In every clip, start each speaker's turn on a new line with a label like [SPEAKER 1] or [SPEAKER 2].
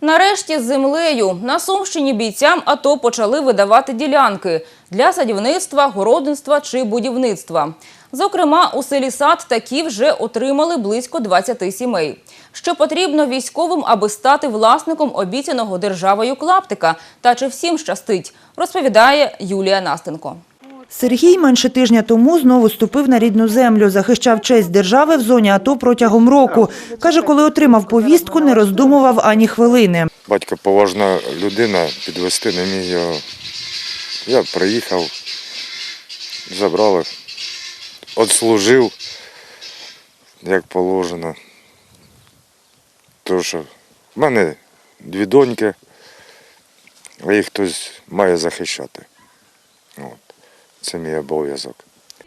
[SPEAKER 1] Нарешті з землею на Сумщині бійцям АТО почали видавати ділянки для садівництва, городництва чи будівництва. Зокрема, у селі Сад такі вже отримали близько 20 сімей. Що потрібно військовим, аби стати власником обіцяного державою клаптика? Та чи всім щастить, розповідає Юлія Настенко.
[SPEAKER 2] Сергій менше тижня тому знову ступив на рідну землю, захищав честь держави в зоні АТО протягом року. Каже, коли отримав повістку, не роздумував ані хвилини.
[SPEAKER 3] Батько поважна людина, підвести не міг його. Я приїхав, забрали, отслужив, як положено. Тому що в мене дві доньки, а їх хтось має захищати. От. Це мій обов'язок.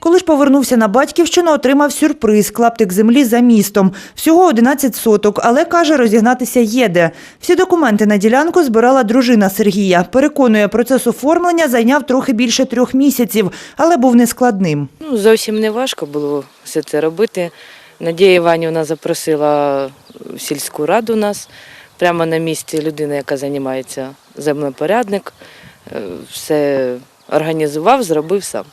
[SPEAKER 2] Коли ж повернувся на батьківщину, отримав сюрприз – клаптик землі за містом. Всього 11 соток, але, каже, розігнатися є де. Всі документи на ділянку збирала дружина Сергія. Переконує, процес оформлення зайняв трохи більше трьох місяців, але був нескладним.
[SPEAKER 4] Ну, зовсім не важко було все це робити. Надія Іванівна запросила в сільську раду нас прямо на місці людина, яка займається землепорядник, е, все організував, зробив сам.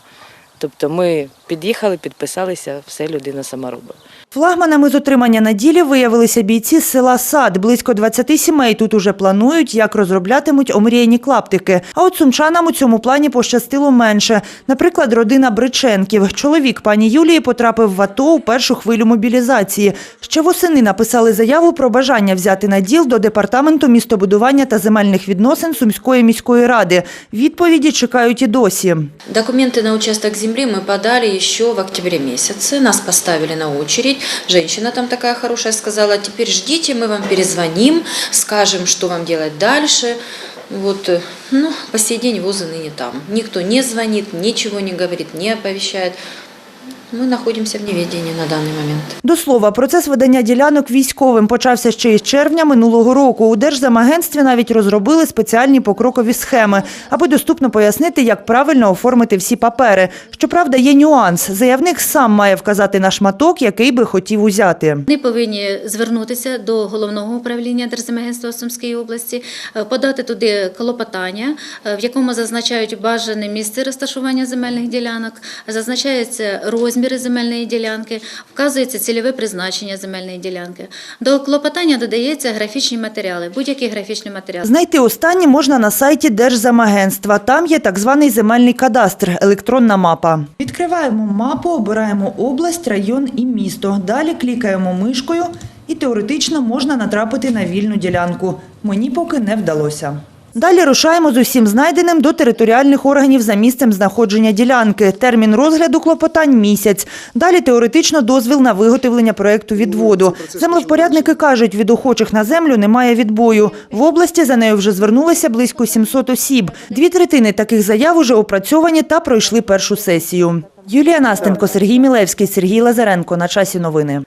[SPEAKER 4] Тобто ми під'їхали, підписалися, все людина сама робить.
[SPEAKER 2] Флагманами з отримання на ділі виявилися бійці з села Сад. Близько 20 сімей тут уже планують, як розроблятимуть омріяні клаптики. А от сумчанам у цьому плані пощастило менше. Наприклад, родина Бриченків. Чоловік пані Юлії потрапив в АТО у першу хвилю мобілізації. Ще восени написали заяву про бажання взяти на діл до департаменту містобудування та земельних відносин Сумської міської ради. Відповіді чекають і досі.
[SPEAKER 5] Документы на участок земли мы подали еще в октябре месяце. Нас поставили на очередь. Женщина там такая хорошая сказала, теперь ждите, мы вам перезвоним, скажем, что вам делать дальше. Вот, э, ну, по сей день вузы ныне там. Никто не звонит, ничего не говорит, не оповещает. Мы находимся в неведении на данный момент.
[SPEAKER 2] До слова, процес видання ділянок військовим почався ще із червня минулого року. У Держзамагентстві навіть розробили спеціальні покрокові схеми, аби доступно пояснити, як правильно оформити всі папери. Щоправда, є нюанс. Заявник сам має вказати на шматок, який би хотів узяти.
[SPEAKER 6] Вони повинні звернутися до головного управління Держземагентства Сумської області, е, подати туди клопотання, е, в якому зазначають бажане місце розташування земельних ділянок, зазначаються розміри земельної ділянки, вказується цільове призначення земельної ділянки. До клопотання додається графічні матеріали, будь-які графічні матеріали.
[SPEAKER 2] Знайти останні можна на сайті Держзамагентства. Там є так званий земельний кадастр, електронна мапа. Відкриваємо мапу, обираємо область, район і місто. Далі клікаємо мишкою і теоретично можна натрапити на вільну ділянку. Мені поки не вдалося. Далі рушаємо з усім знайденим до територіальних органів за місцем знаходження ділянки. Термін розгляду клопотань – місяць. Далі теоретично дозвіл на виготовлення проєкту відводу. Землевпорядники кажуть, від охочих на землю немає відбою. В області за нею вже звернулися близько 700 осіб. Дві третини таких заяв уже опрацьовані та пройшли першу сесію. Юлія Настенко, Сергій Мілевський, Сергій Лазаренко. На часі новини.